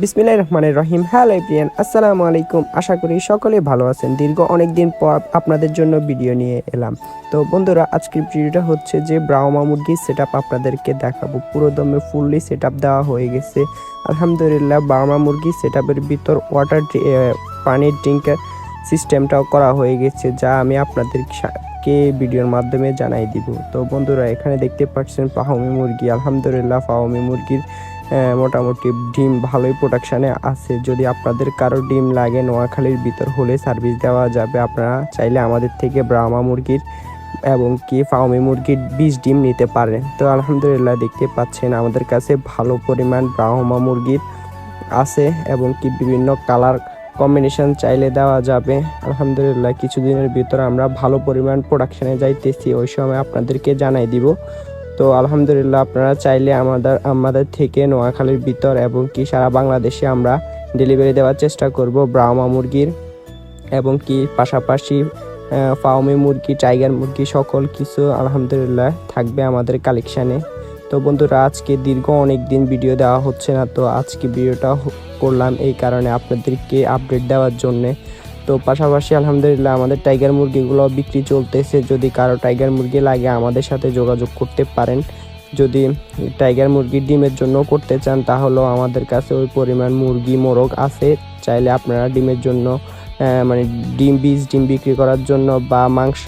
বিসমিল্লাহির রহমানির রহিম। Hello everyone আসসালামু আলাইকুম। আশা করি সকলে ভালো আছেন। দীর্ঘ অনেক দিন পর আপনাদের জন্য ভিডিও নিয়ে এলাম। তো বন্ধুরা, আজকের ভিডিওটা হচ্ছে যে ব্রাহ্মা মুরগির সেট আপনাদেরকে দেখাবো। পুরো দমে ফুললি সেট দেওয়া হয়ে গেছে। আলহামদুলিল্লাহ ব্রাহ্মা মুরগির সেট ভিতর ওয়াটার পানির ড্রিঙ্কের সিস্টেমটাও করা হয়ে গেছে, যা আমি আপনাদেরকে ভিডিওর মাধ্যমে জানাই দিব। তো বন্ধুরা, এখানে দেখতে পাচ্ছেন পাহমি মুরগি। আলহামদুলিল্লাহ পাহমি মুরগির মোটামুটি ডিম ভালোই প্রোডাকশানে আছে। যদি আপনাদের কারও ডিম লাগে, নোয়াখালীর ভিতর হলে সার্ভিস দেওয়া যাবে। আপনারা চাইলে আমাদের থেকে ব্রাহ্মা মুরগির এবং কি ফাউমি মুরগির বিষ ডিম নিতে পারেন। তো আলহামদুলিল্লাহ দেখতে পাচ্ছেন, আমাদের কাছে ভালো পরিমাণ ব্রাহ্মা মুরগির আছে এবং কি বিভিন্ন কালার কম্বিনেশন চাইলে দেওয়া যাবে। আলহামদুলিল্লাহ, কিছুদিনের ভিতর আমরা ভালো পরিমাণ প্রোডাকশনে যাইতেছি। ওই সময় আপনাদেরকে জানাই দিব। তো আলহামদুলিল্লাহ আপনারা চাইলে আমাদের আমাদের থেকে নোয়াখালীর ভিতর এবং কি সারা বাংলাদেশে আমরা ডেলিভারি দেওয়ার চেষ্টা করব ব্রাহ্মা মুরগির এবং কি পাশাপাশি ফাউমি মুরগি, টাইগার মুরগি সকল কিছু আলহামদুলিল্লাহ থাকবে আমাদের কালেকশানে তো বন্ধুরা, আজকে দীর্ঘ অনেক দিন ভিডিও দেওয়া হচ্ছে না, তো আজকে ভিডিওটা করলাম এই কারণে আপনাদেরকে আপডেট দেওয়ার জন্যে। তো পাশাপাশি আলহামদুলিল্লাহ আমাদের টাইগার মুরগিগুলো বিক্রি চলতেছে। যদি কারও টাইগার মুরগি লাগে, আমাদের সাথে যোগাযোগ করতে পারেন। যদি টাইগার মুরগির ডিমের জন্য করতে চান, তাহলেও আমাদের কাছে ওই পরিমাণ মুরগি, মোরগ আছে। চাইলে আপনারা ডিমের জন্য মানে ডিম বীজ, ডিম বিক্রি করার জন্য বা মাংস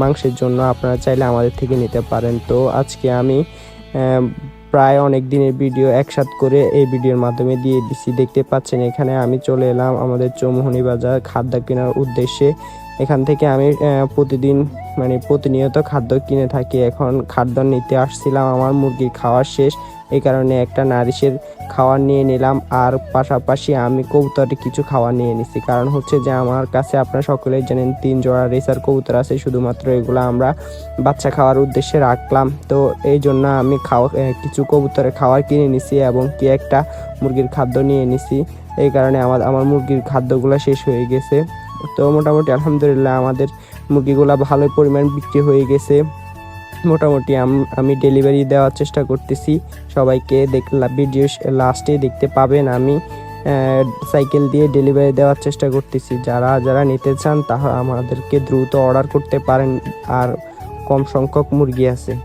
মাংসের জন্য আপনারা চাইলে আমাদের থেকে নিতে পারেন। তো আজকে আমি প্রায় অনেক দিনের ভিডিও একসাথ করে এই ভিডিওর মাধ্যমে দিয়ে দিচ্ছি দেখতে পাচ্ছেন, এখানে আমি চলে এলাম আমাদের চৌমোহনী বাজার খাদ্য কেনার উদ্দেশ্যে। এখান থেকে আমি প্রতিদিন মানে প্রতিনিয়ত খাদ্য কিনে থাকি। এখন খাদ্য নিতে আসছিলাম, আমার মুরগির খাওয়া শেষ। এই কারণে একটা নারিশের খাবার নিয়ে নিলাম আর পাশাপাশি আমি কবুতরে কিছু খাবার নিয়ে নিছি। কারণ হচ্ছে যে আমার কাছে আপনারা সকলেই জানেন, তিন জোড়া রেসার কবুতর আছে, শুধুমাত্র এগুলো আমরা বাচ্চা খাওয়ার উদ্দেশ্যে রাখলাম। তো এই জন্য আমি খাওয়া কিছু কবুতরের খাবার কিনে নিছি এবং কি একটা মুরগির খাদ্য নিয়ে নিছি। এই কারণে আমার আমার মুরগির খাদ্যগুলো শেষ হয়ে গেছে। তো মোটামুটি আলহামদুলিল্লাহ আমাদের মুরগিগুলো ভালো পরিমাণ বিক্রি হয়ে গেছে। মোটামুটি আম- ডেলিভারি দেওয়ার চেষ্টা করতেছি। সবাইকে দেখলাম ভিডিও লাস্টে দেখতে পাবেন আমি। সাইকেল দিয়ে ডেলিভারি দেওয়ার চেষ্টা করতেছি। যারা যারা নিতে চান তারা আমাদেরকে দ্রুত অর্ডার করতে পারেন। আর কম সংখ্যক মুরগি আছে।